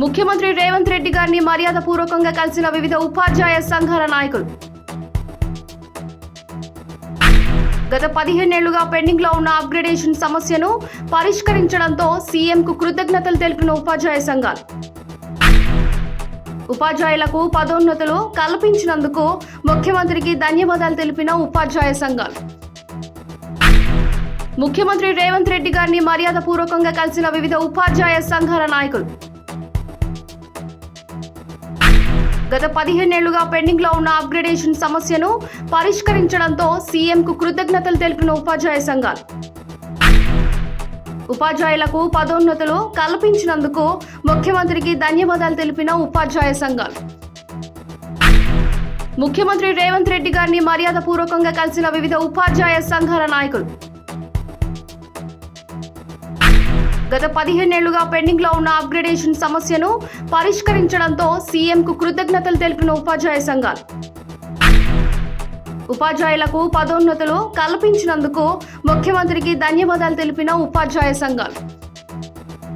ముఖ్యమంత్రి రేవంత్ రెడ్డి గారిని మర్యాదపూర్వకంగా కలిసిన వివిధ ఉపాధ్యాయ సంఘాల నాయకులు. గత పదిహేనేళ్ళుగా పెండింగ్లో ఉన్న అప్గ్రేడేషన్ సమస్యను పరిష్కరించడంతో సీఎంకు కృతజ్ఞతలు తెలిపిన ఉపాధ్యాయ సంఘాలు. ఉపాధ్యాయులకు పదోన్నతులు కల్పించినందుకు ముఖ్యమంత్రికి ధన్యవాదాలు తెలిపిన ఉపాధ్యాయ సంఘాలు. ముఖ్యమంత్రి రేవంత్ రెడ్డి గారిని మర్యాదపూర్వకంగా కలిసిన వివిధ ఉపాధ్యాయ సంఘాల నాయకులు. గత పదిహేనేళ్ళుగా పెండింగ్లో ఉన్న అప్గ్రేడేషన్ సమస్యను పరిష్కరించడంతో సీఎంకు కృతజ్ఞతలు తెలిపిన ఉపాధ్యాయ సంఘాలు. ఉపాధ్యాయులకు పదోన్నతులు కల్పించినందుకు ముఖ్యమంత్రికి ధన్యవాదాలు తెలిపిన ఉపాధ్యాయ సంఘాలు. ముఖ్యమంత్రి రేవంత్ రెడ్డి గారిని మర్యాదపూర్వకంగా కలిసిన వివిధ ఉపాధ్యాయ సంఘాల నాయకులు. గత పదిహేనేళ్ళుగా పెండింగ్లో ఉన్న అప్గ్రేడేషన్ సమస్యను పరిష్కరించడంతో సీఎంకు కృతజ్ఞతలు తెలిపిన ఉపాధ్యాయ సంఘాలు. ఉపాధ్యాయులకు పదోన్నతులు కల్పించినందుకు ముఖ్యమంత్రికి ధన్యవాదాలు తెలిపిన ఉపాధ్యాయ సంఘాలు.